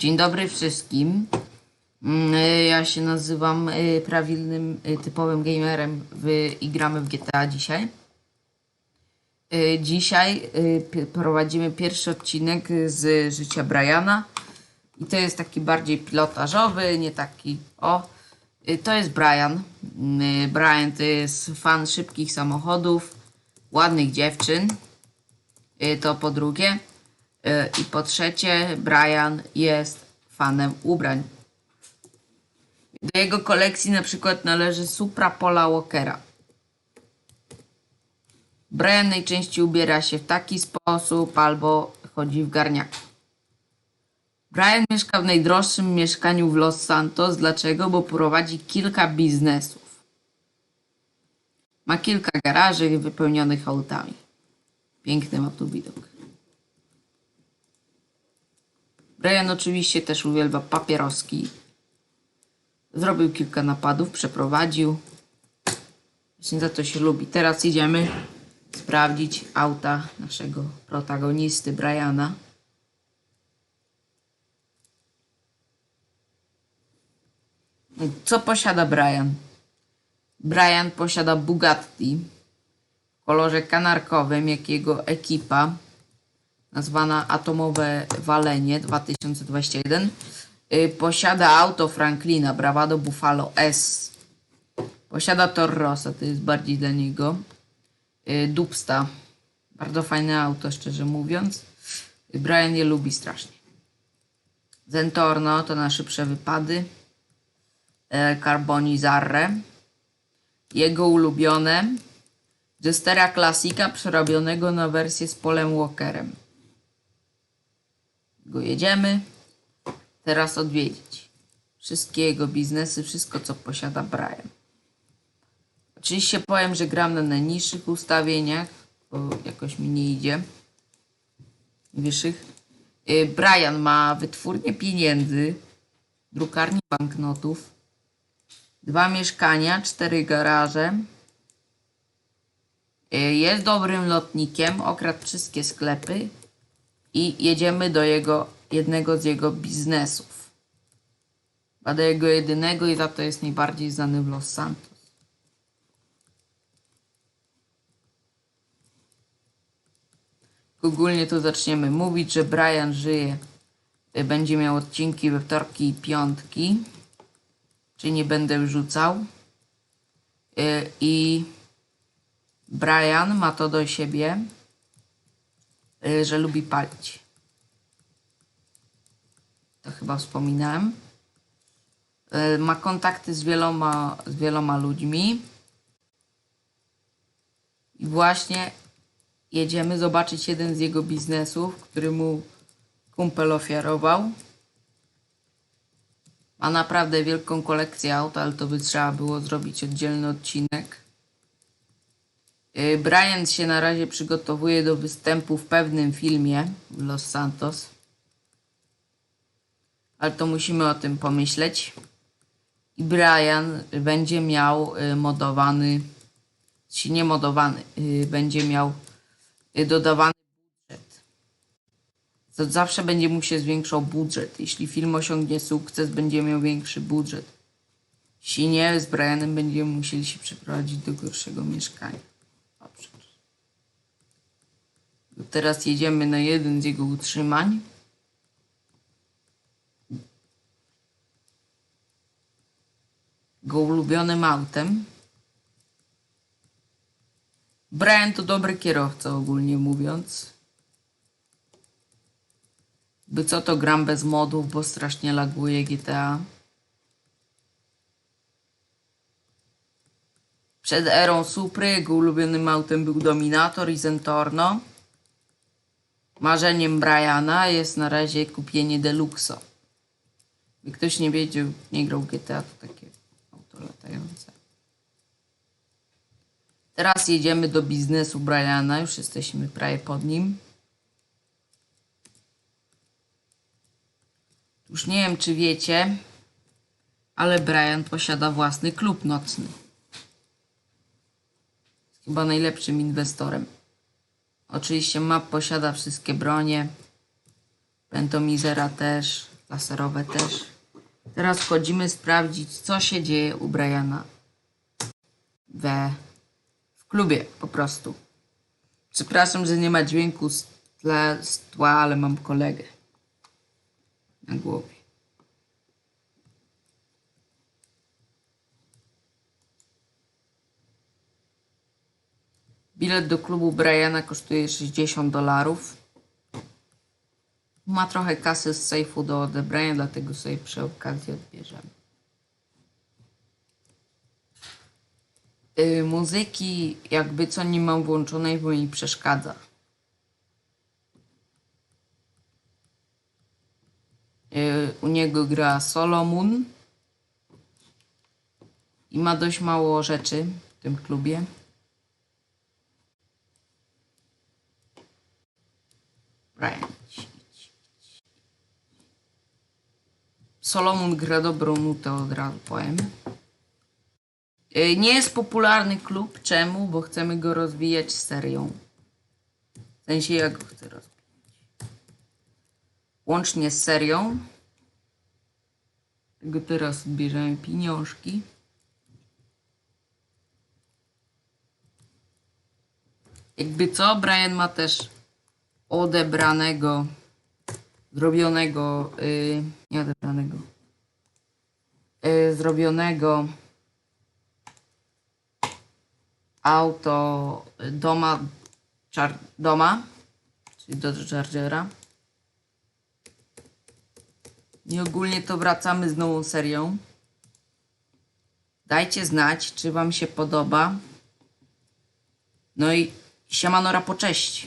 Dzień dobry wszystkim. Mm, y, Ja się nazywam y, prawilnym, y, typowym gamerem w, i gramy w GTA dzisiaj. Dzisiaj prowadzimy pierwszy odcinek z życia Briana. I to jest taki bardziej pilotażowy, nie taki. O, to jest Brian. Y, Brian to jest fan szybkich samochodów, ładnych dziewczyn. To po drugie. Y, I po trzecie, Brian jest fanem ubrań. Do jego kolekcji na przykład należy Supra Paula Walkera. Brian najczęściej ubiera się w taki sposób albo chodzi w garniaku. Brian mieszka w najdroższym mieszkaniu w Los Santos. Dlaczego? Bo prowadzi kilka biznesów. Ma kilka garaży wypełnionych autami. Piękny ma tu widok. Brian oczywiście też uwielbia papieroski. Zrobił kilka napadów, przeprowadził. Właśnie za to się lubi. Teraz idziemy sprawdzić auta naszego protagonisty Briana. Co posiada Brian? Brian posiada Bugatti w kolorze kanarkowym, jak jego ekipa nazwana Atomowe Walenie 2021. Y, Posiada auto Franklina Bravado Buffalo S. Posiada Torrosa, to jest bardziej dla niego. Y, Dubsta. Bardzo fajne auto, szczerze mówiąc. Y, Brian je lubi strasznie. Zentorno to na szybsze wypady. E, Carbonizarre. Jego ulubione. Jestera Classica przerobionego na wersję z Polem Walkerem. Go jedziemy. Teraz odwiedzić. Wszystkie jego biznesy, wszystko co posiada Brian. Oczywiście powiem, że gram na najniższych ustawieniach, bo jakoś mi nie idzie. Wyższych. Y, Brian ma wytwórnię pieniędzy, drukarnię banknotów, dwa mieszkania, cztery garaże. Y, Jest dobrym lotnikiem, okradł wszystkie sklepy i jedziemy do jego, jednego z jego biznesów. A do jego jedynego i za to jest najbardziej znany w Los Santos. Ogólnie to zaczniemy mówić, że Brian żyje, y, będzie miał odcinki we wtorki i piątki, czyli nie będę wrzucał. Y, I Brian ma to do siebie, że lubi palić. To chyba wspominałem. Y, Ma kontakty z wieloma, z wieloma ludźmi. I właśnie jedziemy zobaczyć jeden z jego biznesów, który mu kumpel ofiarował. Ma naprawdę wielką kolekcję aut, ale to by trzeba było zrobić oddzielny odcinek. Y, Brian się na razie przygotowuje do występu w pewnym filmie Los Santos. Ale to musimy o tym pomyśleć. I Brian będzie miał y, modowany, czy nie modowany, y, będzie miał dodawany budżet. To zawsze będzie mu się zwiększał budżet. Jeśli film osiągnie sukces, będzie miał większy budżet. Jeśli nie, z Brianem będziemy musieli się przeprowadzić do gorszego mieszkania. Teraz jedziemy na jeden z jego utrzymań. Go ulubionym autem. Brian to dobry kierowca ogólnie mówiąc. By co to gram bez modów, bo strasznie laguje GTA. Przed erą Supry jego ulubionym autem był Dominator i Zentorno. Marzeniem Briana jest na razie kupienie Deluxo. By ktoś nie wiedział, nie grał GTA, to takie auto latające. Teraz jedziemy do biznesu Briana, już jesteśmy prawie pod nim. Już nie wiem, czy wiecie, ale Brian posiada własny klub nocny. Jest chyba najlepszym inwestorem. Oczywiście map posiada wszystkie bronie. Pentomizera też. laserowe też. Teraz wchodzimy sprawdzić, co się dzieje u Briana we w klubie po prostu. Przepraszam, że nie ma dźwięku z, tle, z tła, ale mam kolegę na głowie. Bilet do klubu Briana kosztuje 60 dolarów. Ma trochę kasy z sejfu do odebrania, dlatego sobie przy okazji odbierzemy. Yy, muzyki jakby co nie mam włączonej, bo mi przeszkadza. Yy, u niego gra Solomon i ma dość mało rzeczy w tym klubie. Brian. Solomon gra dobrą nutę, od razu powiem. Yy, Nie jest popularny klub. Czemu? Bo chcemy go rozwijać serią. W sensie jak go chcę rozwijać. Łącznie z serią. Teraz bierzemy pieniążki. Jakby co, Brian ma też odebranego, zrobionego, yy, nie odebranego, yy, zrobionego auto y, doma, czar, doma, czyli do Chargera. I ogólnie to wracamy z nową serią. Dajcie znać, czy Wam się podoba. No i siemano rapo, cześć.